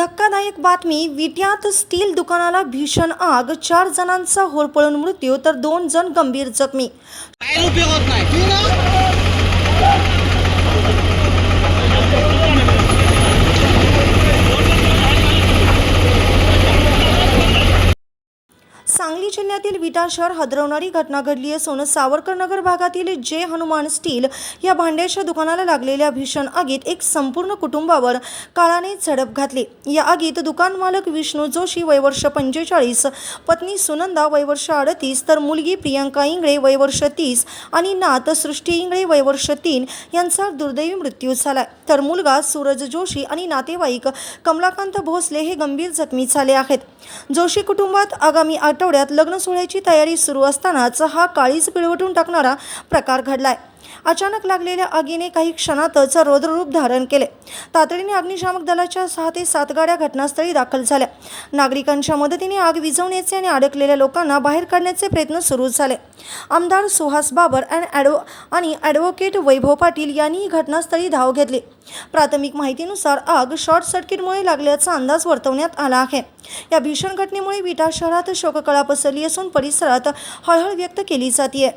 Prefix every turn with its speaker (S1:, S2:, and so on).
S1: धक्कादायक बातमी विट्यात स्टील दुकानाला भीषण आग चार जणांचा होरपळून मृत्यू तर दोन जण गंभीर जखमी.
S2: उपयोग होत नाही?
S1: सांगली जिल्ह्यातील विटा शहर हदरवणारी घटना घडली असून सावरकर नगर भागातील जे हनुमान स्टील या भांड्याच्या दुकानाला लागलेल्या भीषण आगीत एक संपूर्ण कुटुंबावर काळाने झडप घातली. या आगीत दुकान मालक विष्णू जोशी वयवर्ष पंचेचाळीस पत्नी सुनंदा वयवर्ष अडतीस तर मुलगी प्रियंका इंगळे वयवर्ष तीस आणि नात सृष्टी इंगळे वयवर्ष तीन यांचा दुर्दैवी मृत्यू झाला. तर मुलगा सूरज जोशी आणि नातेवाईक कमलाकांत भोसले हे गंभीर जखमी झाले आहेत. जोशी कुटुंबात आगामी आठवड्यात लग्न सोहळ्याची तयारी सुरू असतानाच हा काळीच पिळवटून टाकणारा प्रकार घडलाय. अचानक लागलेल्या आगीने काही क्षणातच रौद्ररूप धारण केले. तातडीने अग्निशामक दलाच्या सहा ते सात गाड्या घटनास्थळी दाखल झाल्या. नागरिकांच्या मदतीने आग विझवण्याचे आणि अडकलेल्या लोकांना बाहेर काढण्याचे प्रयत्न सुरू झाले. आमदार सुहास बाबर अँड ॲडव आणि ॲडव्होकेट वैभव पाटील यांनीही घटनास्थळी धाव घेतली. प्राथमिक माहितीनुसार आग शॉर्ट सर्किटमुळे लागल्याचा अंदाज वर्तवण्यात आला आहे. या भीषण घटनेमुळे विटा शहरात शोककळा पसरली असून परिसरात हळहळ व्यक्त केली जाते